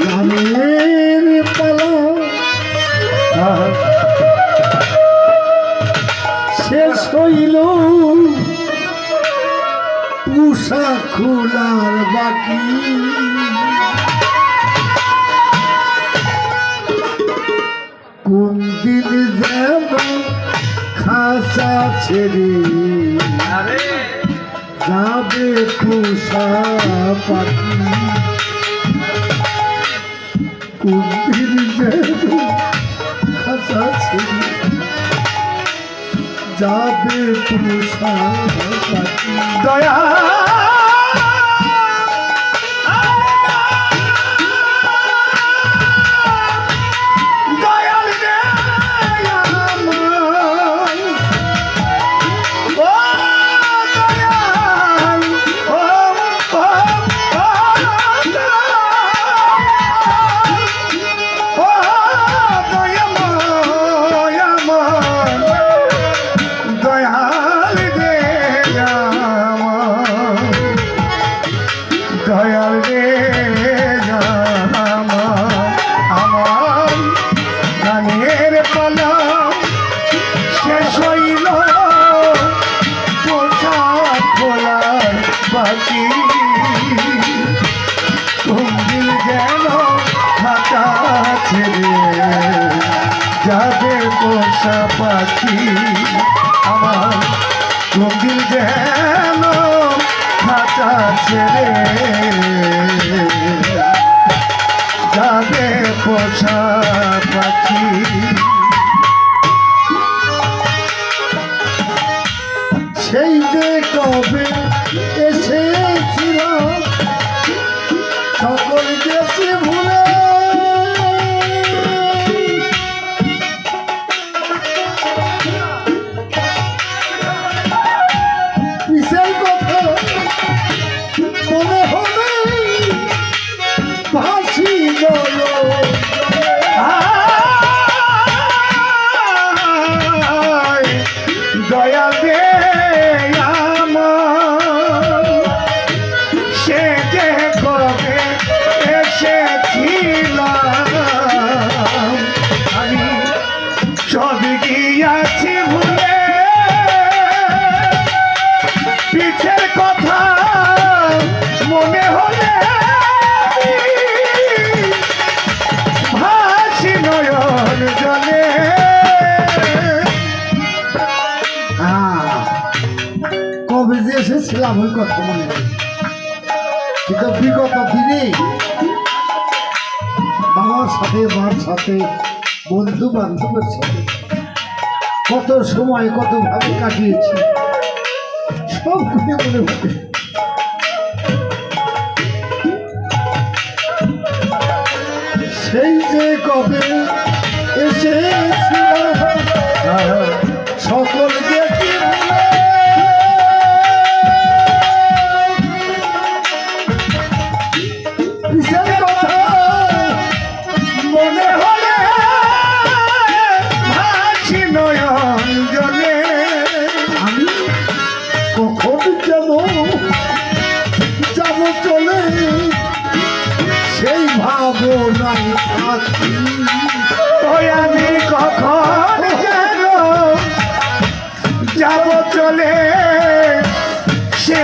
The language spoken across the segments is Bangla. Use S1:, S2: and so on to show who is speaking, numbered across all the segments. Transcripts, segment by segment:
S1: গানের পালা। শেষ হইল পুষা খোলার বাকি। কোন দিন যেন খাঁচা ছেড়ে যাবে পুষা পাখি। যাবে পুষা
S2: দয়া দয়াল রে।
S1: যে
S2: এসেছিলাম
S1: ওই কথা মনে কিন্তু বিগত দিনে বাবার সাথে, মার সাথে বন্ধু বান্ধবের সাথে। কত সময়, কত ভাবে কাটিয়েছি। সব খুঁজে মনে হবে সেই যে কবে এসেছিলাম সকল দেখি যাব চলে। সেই ভাবনায় থাকি
S2: আমি কখন যাব চলে। সে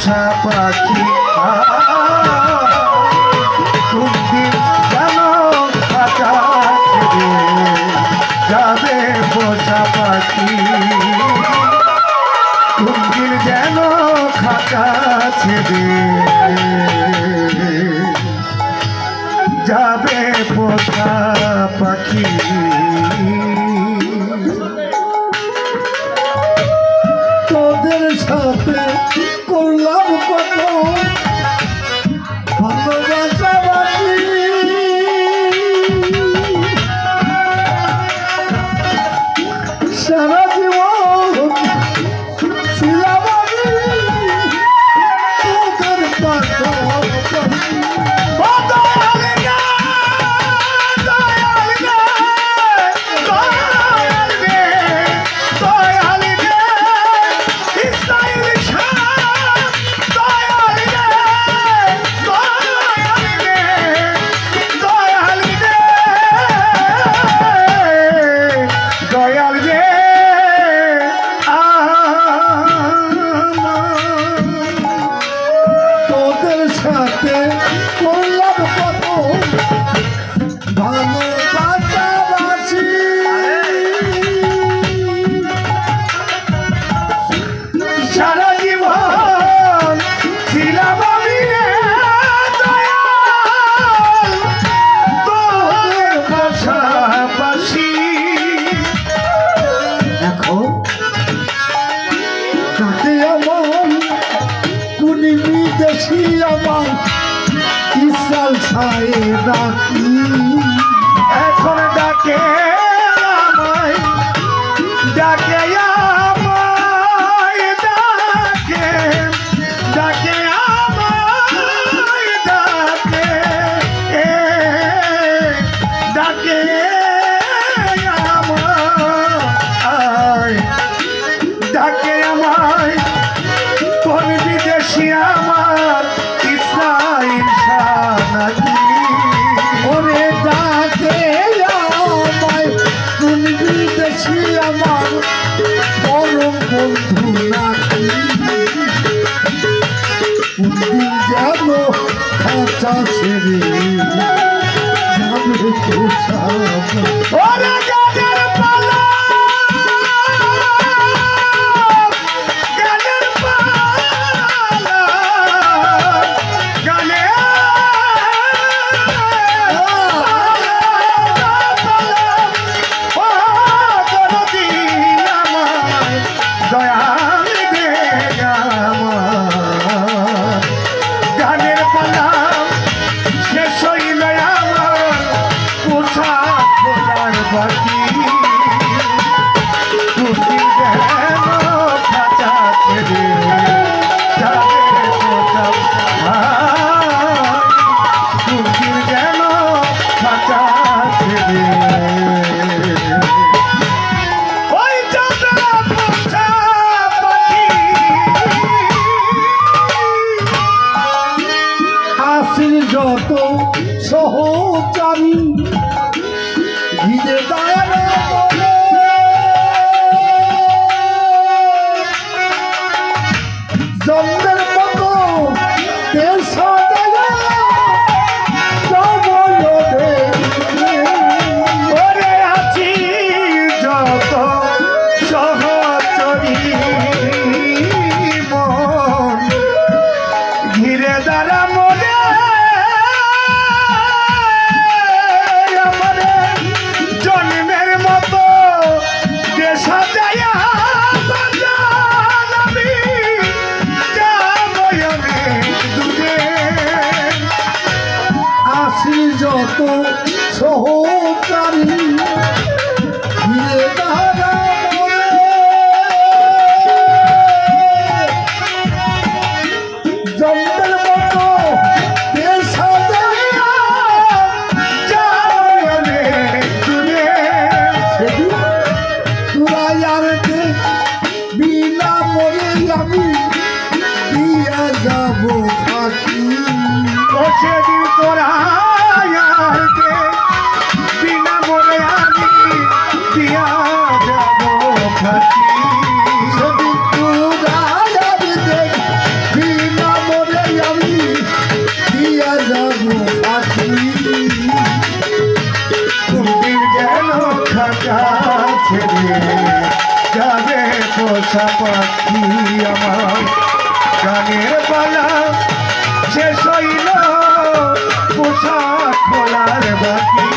S2: পোষা পাখি কোন খাটা ছেড়ে যাবে পোষা পাখি। কুঞ্জিল যেন খাতা ছেড়ে যাবে পোষা পাখি।
S1: খাঁচা Cesar
S2: Ramos. গানের পালা শেষ হইল খোলার বাকি।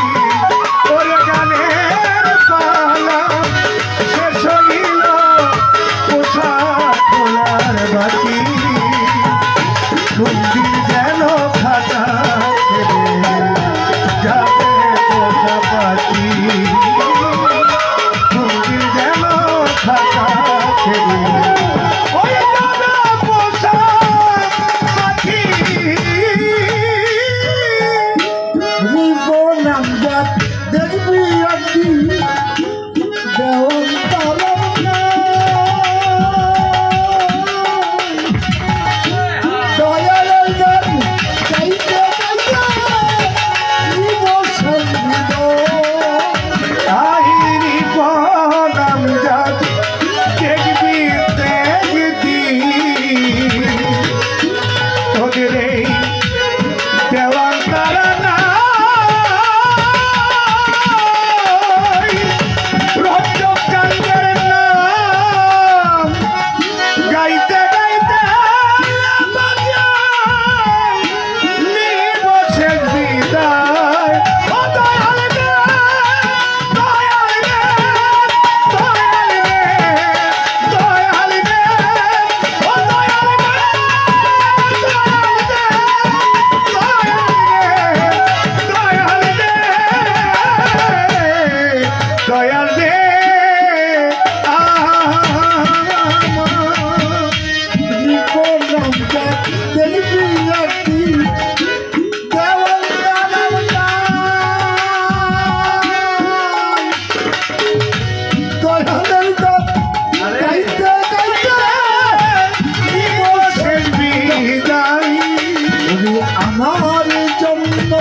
S2: আমার
S1: জন্য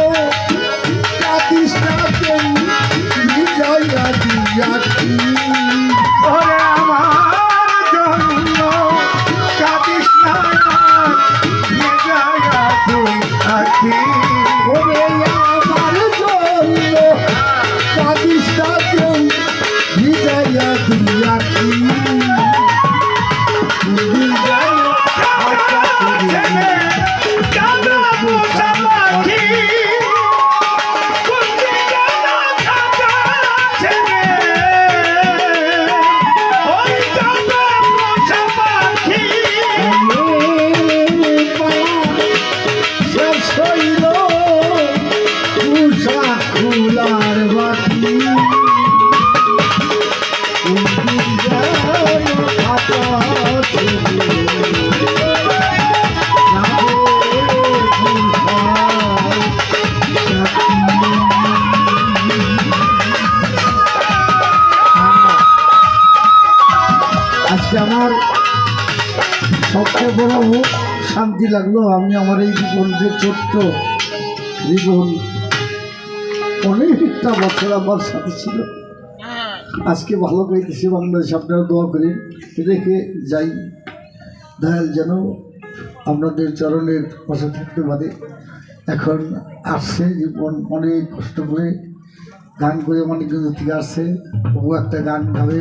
S1: সবচেয়ে বড় শান্তি লাগল। আমি আমার এই জীবন যে ছোট্ট জীবন অনেকটা বছর আমার সাথে ছিল। আজকে ভালো করে কৃষি বাংলাদেশ আপনারা দোয়া করে রেখে যাই। দয়াল যেন আপনাদের চরণের পাশে থাকতে পারে। এখন আসছে জীবন, অনেক কষ্ট করে গান করে অনেক দূর থেকে আসছে। ও একটা গান গাবে